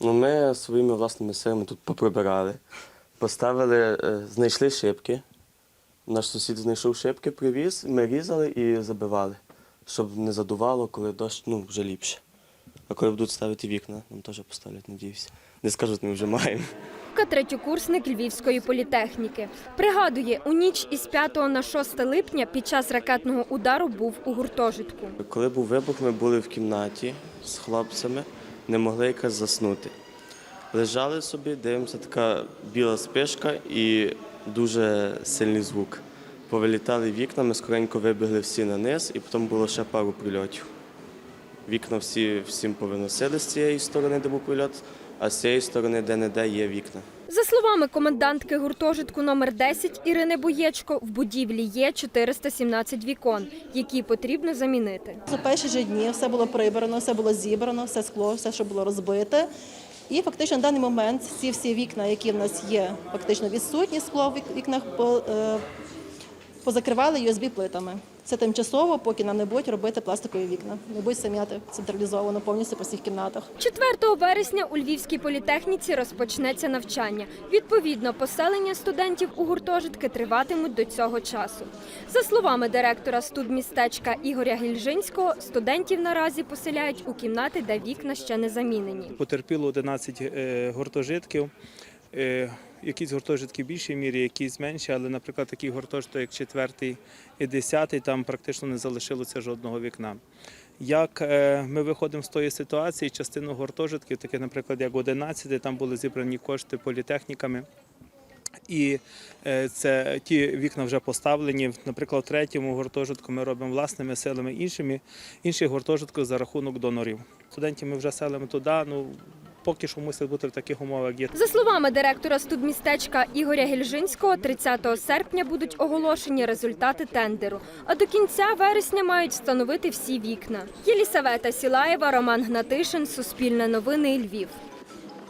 Ну, ми своїми власними силами тут поприбирали, поставили, е, знайшли шибки. Наш сусід знайшов шибки, привіз, ми різали і забивали, щоб не задувало, коли дощ, ну, вже ліпше. А коли будуть ставити вікна, нам теж поставлять, надіюся. Не скажуть, ми вже маємо. Третьокурсник Львівської політехніки. Пригадує, у ніч із 5 на 6 липня під час ракетного удару був у гуртожитку. Коли був вибух, ми були в кімнаті з хлопцями, не могли якось заснути. Лежали собі, дивимося, така біла спишка і дуже сильний звук. Повилітали вікна, ми скоренько вибігли всі на низ, і потім було ще пару прильотів. Вікна всі всім повиносили з цієї сторони, де був прильот, а з цієї сторони, де не де, є вікна. За словами комендантки гуртожитку номер 10 Ірини Боєчко, в будівлі є 417 вікон, які потрібно замінити. За перші ж дні все було прибрано, все було зібрано, все скло, все, що було розбите. І фактично на даний момент ці всі вікна, які в нас є, фактично відсутні скло в вікнах, по- е, позакривали USB-плитами. Це тимчасово, поки нам не будуть робити пластикові вікна. Не будуть сам'яти централізовано повністю по всіх кімнатах. 4 вересня у Львівській політехніці розпочнеться навчання. Відповідно, поселення студентів у гуртожитки триватимуть до цього часу. За словами директора студмістечка Ігоря Гільжинського, студентів наразі поселяють у кімнати, де вікна ще не замінені. Потерпіло 11 е, гуртожитків. Е, Якісь гуртожитки в більшій мірі, якісь менші, але, наприклад, такий гуртожиток, як 4 і 10, там практично не залишилося жодного вікна. Як е, ми виходимо з тої ситуації, частину гуртожитків, таке, наприклад, як 11, там були зібрані кошти політехніками. І е, це ті вікна вже поставлені. Наприклад, в третьому гуртожитку ми робимо власними силами іншими, інших гуртожитків за рахунок донорів. Студентів ми вже селимо туди. Ну поки що мусить бути в таких умовах, є. За словами директора студмістечка Ігоря Гільжинського, 30 серпня будуть оголошені результати тендеру. А до кінця вересня мають встановити всі вікна. Єлісавета Сілаєва, Роман Гнатишин, Суспільне новини, Львів.